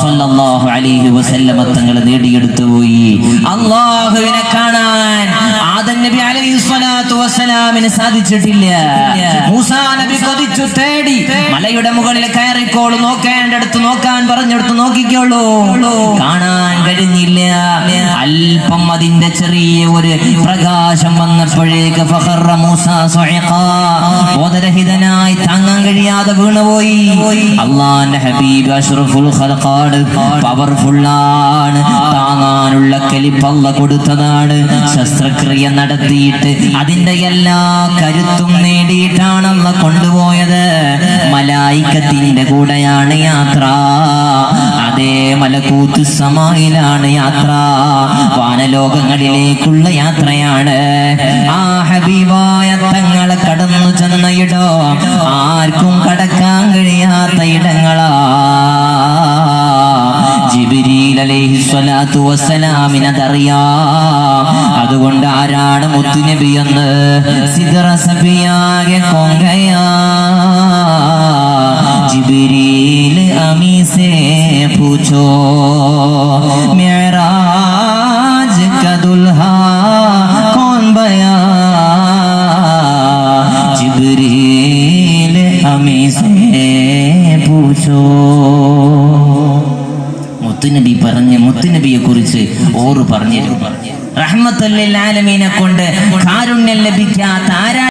സ്വല്ലല്ലാഹു അലൈഹി വസല്ലമ തങ്ങൾ നേടിയെടുത്തു പോയി. അള്ളാഹുവിനെ കാണാൻ ആദം നബി അലൈഹി സ്വലാത്തു വസ്സലാമിന് സാധിച്ചിട്ടില്ല. മൂസാ നബി കൊതിച്ചു തേടി മലയുടെ മുകളിൽ കയറിക്കോളൂ നോക്കേണ്ടടുത്ത് നോക്കാൻ പറഞ്ഞെടുത്ത് നോക്കിക്കോളൂ. കാണാൻ കഴിഞ്ഞില്ല. അല്പം അതിന്റെ ചെറിയ ഒരു പ്രകാശം വന്നപ്പോഴേക്ക് ഫഹറ മൂസ. ബോധരഹിതനായി താങ്ങാൻ കഴിയാതെ വീണുപോയി. അള്ളാന്റെ ഹബീബ് അഷ്റഫുൽ ഖൽഖാണ് പവർഫുൾ ആണ് താങ്ങാനുള്ള കലിപ്പല്ല കൊടുത്തതാണ്. ശസ്ത്രക്രിയ നടത്തിയിട്ട് അതിന്റെ എല്ലാ കരുത്തും നേടിയിട്ടാണല്ല കൊണ്ടുപോയത്. മലായിക്കത്തിന്റെ കൂടെയാണ് യാത്ര. മലക്കൂത്ത് സമായിലാണ് യാത്ര. വാനലോകങ്ങളിലേക്കുള്ള യാത്രയാണ്. ആ ഹബീബായ തങ്ങളെ കടന്നു ചെന്ന ഇടോ ആർക്കും കടക്കാൻ കഴിയാത്ത ഇടങ്ങളാ. അതുകൊണ്ട് ആരാണ് മുത്തുനബി എന്ന്? സിദ്റ സബിയാകെ കൊങ്കയാ. नबी से पूछो। मेराज का दुल्हा कौन बया? जिबरील अमी से പൂച്ചോ മുത്തുനബി പറഞ്ഞ് മുത്തുനബിയെ കുറിച്ച് ഓറ് പറഞ്ഞു റഹ്മത്തുല്ലാലമീനെ കൊണ്ട് കാരുണ്യം ലഭിക്കാത്ത ആരാ